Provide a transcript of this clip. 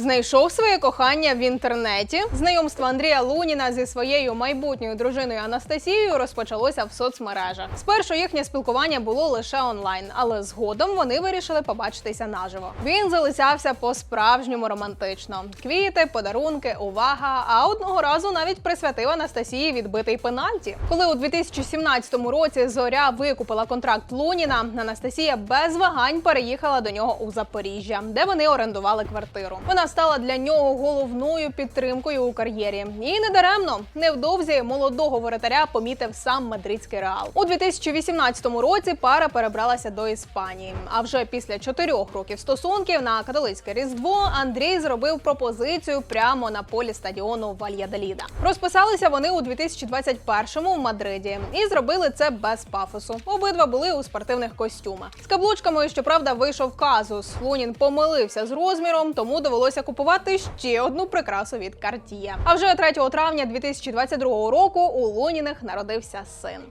Знайшов своє кохання в інтернеті. Знайомство Андрія Луніна зі своєю майбутньою дружиною Анастасією розпочалося в соцмережах. Спершу їхнє спілкування було лише онлайн, але згодом вони вирішили побачитися наживо. Він залицявся по-справжньому романтично: квіти, подарунки, увага. А одного разу навіть присвятив Анастасії відбитий пенальті. Коли у 2017 році зоря викупила контракт Луніна, Анастасія без вагань переїхала до нього у Запоріжжя, де вони орендували квартиру. Вона стала для нього головною підтримкою у кар'єрі. І не даремно невдовзі молодого воротаря помітив сам мадридський реал. У 2018 році пара перебралася до Іспанії. А вже після чотирьох років стосунків на католицьке різдво Андрій зробив пропозицію прямо на полі стадіону Вальядоліда. Розписалися вони у 2021-му в Мадриді і зробили це без пафосу. Обидва були у спортивних костюмах. З каблучками, щоправда, вийшов казус. Лунін помилився з розміром, тому довелося купувати ще одну прикрасу від Cartier. А вже 3 травня 2022 року у Луніних народився син.